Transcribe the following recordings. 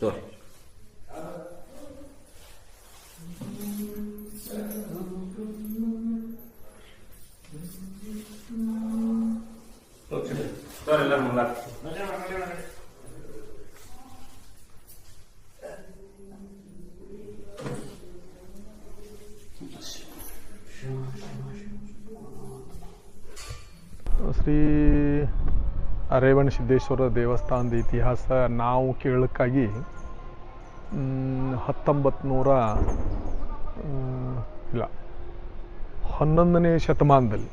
Dur. Dur şimdi. Dur eller bunlar. Shri Revanasiddeshwara ದೇವಸ್ಥಾನದ ಇತಿಹಾಸ ನಾವು ಕೇಳೋಕ್ಕಾಗಿ ಹತ್ತೊಂಬತ್ತು ನೂರ ಇಲ್ಲ, ಹನ್ನೊಂದನೇ ಶತಮಾನದಲ್ಲಿ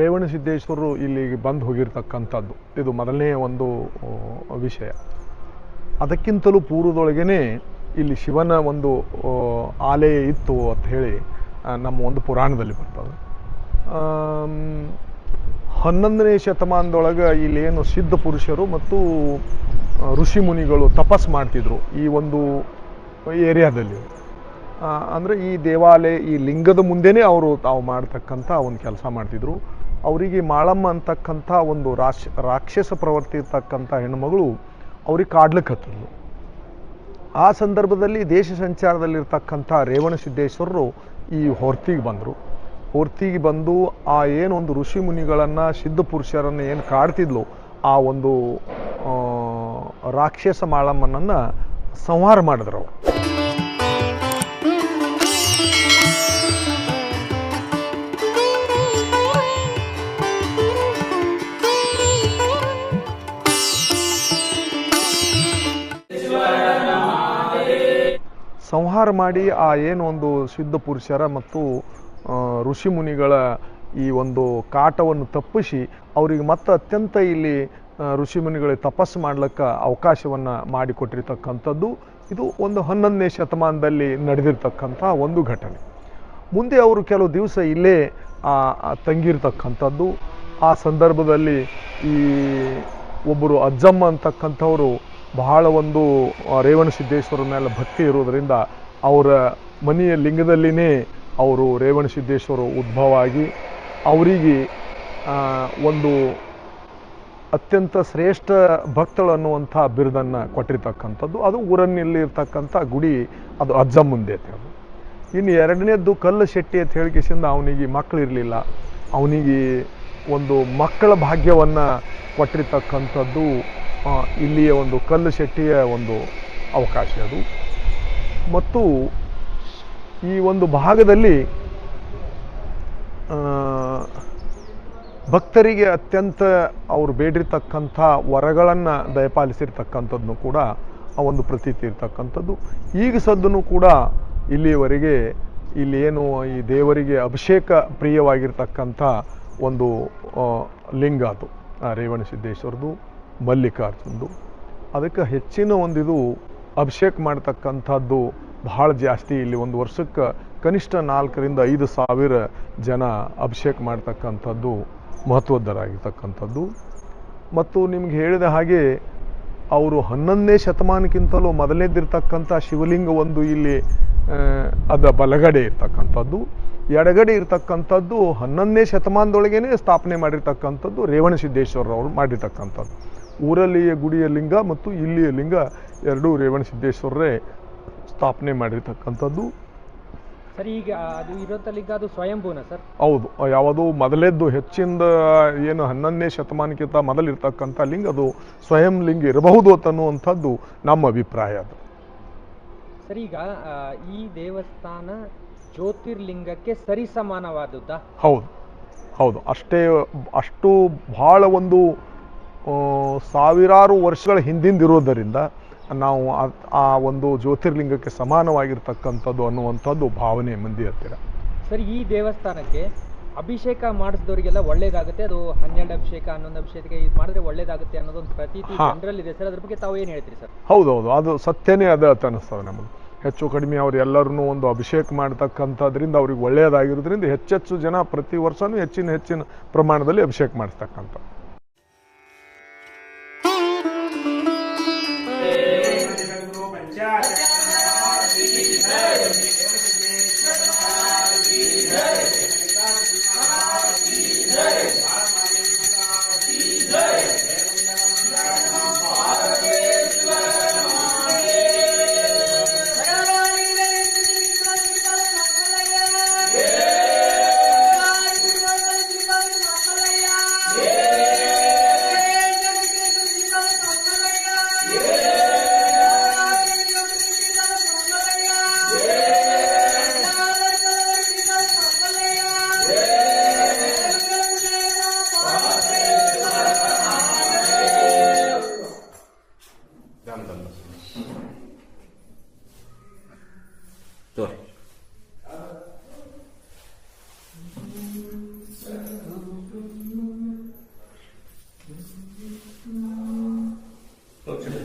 ರೇವಣ ಸಿದ್ದೇಶ್ವರರು ಇಲ್ಲಿಗೆ ಬಂದು ಹೋಗಿರ್ತಕ್ಕಂಥದ್ದು. ಇದು ಮೊದಲನೇ ಒಂದು ವಿಷಯ. ಅದಕ್ಕಿಂತಲೂ ಪೂರ್ವದೊಳಗೇ ಇಲ್ಲಿ ಶಿವನ ಒಂದು ಆಲಯ ಇತ್ತು ಅಂತ ಹೇಳಿ ನಮ್ಮ ಒಂದು ಪುರಾಣದಲ್ಲಿ ಬರ್ತದೆ. ಹನ್ನೊಂದನೇ ಶತಮಾನದೊಳಗೆ ಏನು ಸಿದ್ಧ ಪುರುಷರು ಮತ್ತು ಋಷಿ ಮುನಿಗಳು ತಪಸ್ ಮಾಡ್ತಿದ್ರು ಈ ಒಂದು ಏರಿಯಾದಲ್ಲಿ. ಅಂದರೆ ಈ ದೇವಾಲಯ, ಈ ಲಿಂಗದ ಮುಂದೆನೇ ಅವರು ತಾವು ಮಾಡ್ತಕ್ಕಂಥ ಒಂದು ಕೆಲಸ ಮಾಡ್ತಿದ್ರು. ಅವರಿಗೆ ಮಾಳಮ್ಮ ಅಂತಕ್ಕಂಥ ಒಂದು ರಾಕ್ಷ, ರಾಕ್ಷಸ ಪ್ರವರ್ತಿ ಇರ್ತಕ್ಕಂಥ ಹೆಣ್ಣುಮಗಳು ಅವ್ರಿಗೆ ಕಾಡ್ಲಿಕ್ಕೆ ಹತ್ತಿದ್ಲು ಆ ಸಂದರ್ಭದಲ್ಲಿ ದೇಶ ಸಂಚಾರದಲ್ಲಿರ್ತಕ್ಕಂಥ ರೇವಣ ಸಿದ್ದೇಶ್ವರರು ಈ ಹೊರ್ತಿಗೆ ಬಂದರು. ಹೊರ್ತಿಗೆ ಬಂದು ಆ ಏನೊಂದು ಋಷಿ ಮುನಿಗಳನ್ನು, ಸಿದ್ಧ ಪುರುಷರನ್ನು ಏನು ಕಾಡ್ತಿದ್ಲು, ಆ ಒಂದು ರಾಕ್ಷಸ ಮಾಳಮ್ಮನನ್ನು ಸಂಹಾರ ಮಾಡಿದ್ರು ಅವರು. ಸಂಹಾರ ಮಾಡಿ ಆ ಏನೊಂದು ಸಿದ್ಧ ಪುರುಷರ ಮತ್ತು ಋಷಿ ಮುನಿಗಳ ಈ ಒಂದು ಕಾಟವನ್ನು ತಪ್ಪಿಸಿ ಅವರಿಗೆ ಮತ್ತೆ ಅತ್ಯಂತ ಇಲ್ಲಿ ಋಷಿ ಮುನಿಗಳಿಗೆ ತಪಸ್ಸು ಮಾಡ್ಲಿಕ್ಕೆ ಅವಕಾಶವನ್ನು ಮಾಡಿಕೊಟ್ಟಿರ್ತಕ್ಕಂಥದ್ದು. ಇದು ಒಂದು ಹನ್ನೊಂದನೇ ಶತಮಾನದಲ್ಲಿ ನಡೆದಿರ್ತಕ್ಕಂಥ ಒಂದು ಘಟನೆ. ಮುಂದೆ ಅವರು ಕೆಲವು ದಿವಸ ಇಲ್ಲೇ ತಂಗಿರ್ತಕ್ಕಂಥದ್ದು. ಆ ಸಂದರ್ಭದಲ್ಲಿ ಈ ಒಬ್ಬರು ಅಜ್ಜಮ್ಮ ಅಂತಕ್ಕಂಥವರು ಬಹಳ ಒಂದು ರೇವಣ ಸಿದ್ದೇಶ್ವರ ಮೇಲೆ ಭಕ್ತಿ ಇರೋದರಿಂದ ಅವರ ಮನೆಯ ಲಿಂಗದಲ್ಲಿನೇ ಅವರು ರೇವಣ ಸಿದ್ದೇಶ್ವರ ಉದ್ಭವ ಆಗಿ ಅವರಿಗೆ ಒಂದು ಅತ್ಯಂತ ಶ್ರೇಷ್ಠ ಭಕ್ತಳು ಅನ್ನುವಂಥ ಬಿರುದನ್ನು ಕೊಟ್ಟಿರ್ತಕ್ಕಂಥದ್ದು. ಅದು ಊರನ್ನಲ್ಲಿ ಇರ್ತಕ್ಕಂಥ ಗುಡಿ, ಅದು ಅಜ್ಜ ಮುಂದೆ ಅಂತ ಹೇಳೋದು. ಇನ್ನು ಎರಡನೇದ್ದು ಕಲ್ಲು ಶೆಟ್ಟಿ ಅಂತ ಹೇಳಿಕೆಸಿಂದ ಅವನಿಗೆ ಮಕ್ಕಳು ಇರಲಿಲ್ಲ. ಅವನಿಗೆ ಒಂದು ಮಕ್ಕಳ ಭಾಗ್ಯವನ್ನು ಕೊಟ್ಟಿರ್ತಕ್ಕಂಥದ್ದು ಇಲ್ಲಿಯ ಒಂದು ಕಲ್ಲು ಶೆಟ್ಟಿಯ ಒಂದು ಅವಕಾಶ ಅದು. ಮತ್ತು ಈ ಒಂದು ಭಾಗದಲ್ಲಿ ಭಕ್ತರಿಗೆ ಅತ್ಯಂತ ಅವರು ಬೇಡಿರ್ತಕ್ಕಂಥ ವರಗಳನ್ನು ದಯಪಾಲಿಸಿರ್ತಕ್ಕಂಥದ್ದು ಕೂಡ ಆ ಒಂದು ಪ್ರತೀತಿ ಇರ್ತಕ್ಕಂಥದ್ದು. ಈಗ ಸದ್ದನ್ನು ಕೂಡ ಇಲ್ಲಿಯವರೆಗೆ ಇಲ್ಲಿ ಏನು ಈ ದೇವರಿಗೆ ಅಭಿಷೇಕ ಪ್ರಿಯವಾಗಿರ್ತಕ್ಕಂಥ ಒಂದು ಲಿಂಗ ಅದು ರೇವಣ ಸಿದ್ದೇಶ್ವರದು ಮಲ್ಲಿಕಾರ್ಜುನದು. ಅದಕ್ಕೆ ಹೆಚ್ಚಿನ ಒಂದಿದು ಅಭಿಷೇಕ ಮಾಡ್ತಕ್ಕಂಥದ್ದು ಬಹಳ ಜಾಸ್ತಿ ಇಲ್ಲಿ ಒಂದು ವರ್ಷಕ್ಕೆ ಕನಿಷ್ಠ ನಾಲ್ಕರಿಂದ ಐದು ಸಾವಿರ ಜನ ಅಭಿಷೇಕ ಮಾಡ್ತಕ್ಕಂಥದ್ದು, ಮಹತ್ವದ್ದರಾಗಿರ್ತಕ್ಕಂಥದ್ದು. ಮತ್ತು ನಿಮ್ಗೆ ಹೇಳಿದ ಹಾಗೆ, ಅವರು ಹನ್ನೊಂದನೇ ಶತಮಾನಕ್ಕಿಂತಲೂ ಮೊದಲನೇದಿರ್ತಕ್ಕಂಥ ಶಿವಲಿಂಗ ಒಂದು ಇಲ್ಲಿ ಅದರ ಅದ ಬಲಗಡೆ ಇರ್ತಕ್ಕಂಥದ್ದು. ಎಡಗಡೆ ಇರ್ತಕ್ಕಂಥದ್ದು ಹನ್ನೊಂದನೇ ಶತಮಾನದೊಳಗೇನೆ ಸ್ಥಾಪನೆ ಮಾಡಿರ್ತಕ್ಕಂಥದ್ದು ರೇವಣ ಸಿದ್ದೇಶ್ವರರವರು ಮಾಡಿರ್ತಕ್ಕಂಥದ್ದು. ಊರಲ್ಲಿಯ ಗುಡಿಯ ಲಿಂಗ ಮತ್ತು ಇಲ್ಲಿಯ ಲಿಂಗ ಎರಡೂ ರೇವಣ ಸಿದ್ದೇಶ್ವರರೇ ಸ್ಥಾಪನೆ ಮಾಡಿರ್ತಕ್ಕಂಥದ್ದು. ಸರಿ ಈಗ ಅದು ಇರೋಂಥ ಲಿಂಗ ಅದು ಸ್ವಯಂಭೂನ ಸರ್? ಹೌದು ಯಾವುದು ಮೊದಲೇದ್ದು ಹೆಚ್ಚಿಂದ ಏನು ಹನ್ನೊಂದನೇ ಶತಮಾನಕ್ಕಿಂತ ಮೊದಲಿರ್ತಕ್ಕಂಥ ಲಿಂಗ ಅದು ಸ್ವಯಂ ಲಿಂಗ ಇರಬಹುದು ಅಂತನ್ನುವಂಥದ್ದು ನಮ್ಮ ಅಭಿಪ್ರಾಯ ಅದು. ಸರಿ ಈಗ ಈ ದೇವಸ್ಥಾನ ಜ್ಯೋತಿರ್ಲಿಂಗಕ್ಕೆ ಸರಿಸಮಾನವಾದದ್ದಾ? ಹೌದು ಹೌದು. ಅಷ್ಟೇ ಅಷ್ಟು ಬಹಳ ಒಂದು ಸಾವಿರಾರು ವರ್ಷಗಳ ಹಿಂದಿಂದಿರೋದರಿಂದ ನಾವು ಆ- ಒಂದು ಜ್ಯೋತಿರ್ಲಿಂಗಕ್ಕೆ ಸಮಾನವಾಗಿರ್ತಕ್ಕಂಥದ್ದು ಅನ್ನುವಂಥದ್ದು ಭಾವನೆ ಮಂದಿ ಹತ್ತಿರ. ಸರ್ ಈ ದೇವಸ್ಥಾನಕ್ಕೆ ಅಭಿಷೇಕ ಮಾಡಿಸಿದವರಿಗೆಲ್ಲ ಒಳ್ಳೇದಾಗುತ್ತೆ ಅದು ಹನ್ನೆರಡು ಅಭಿಷೇಕ ಹನ್ನೊಂದು ಅಭಿಷೇಕ ಇದು ಮಾಡಿದ್ರೆ ಒಳ್ಳೇದಾಗುತ್ತೆ ಅನ್ನೋದೊಂದು ಪ್ರತೀತಿ ಜನರಲ್ಲಿದೆ ಜನರಲ್ಲಿ ಸರ್ ಅದ್ರ ಬಗ್ಗೆ ತಾವು ಏನು ಹೇಳ್ತೀರಿ ಸರ್? ಹೌದೌದು ಅದು ಸತ್ಯನೇ ಅದ ಅಂತ ಅನ್ನಿಸ್ತದೆ ನಮಗೆ ಹೆಚ್ಚು ಕಡಿಮೆ ಅವ್ರು ಎಲ್ಲರನ್ನೂ ಒಂದು ಅಭಿಷೇಕ ಮಾಡ್ತಕ್ಕಂಥದ್ರಿಂದ ಅವ್ರಿಗೆ ಒಳ್ಳೆಯದಾಗಿರೋದ್ರಿಂದ ಹೆಚ್ಚೆಚ್ಚು ಜನ ಪ್ರತಿ ವರ್ಷನೂ ಹೆಚ್ಚಿನ ಹೆಚ್ಚಿನ ಪ್ರಮಾಣದಲ್ಲಿ ಅಭಿಷೇಕ ಮಾಡಿಸ್ತಕ್ಕಂಥ Obrigado. escándalos. Torre. Torre.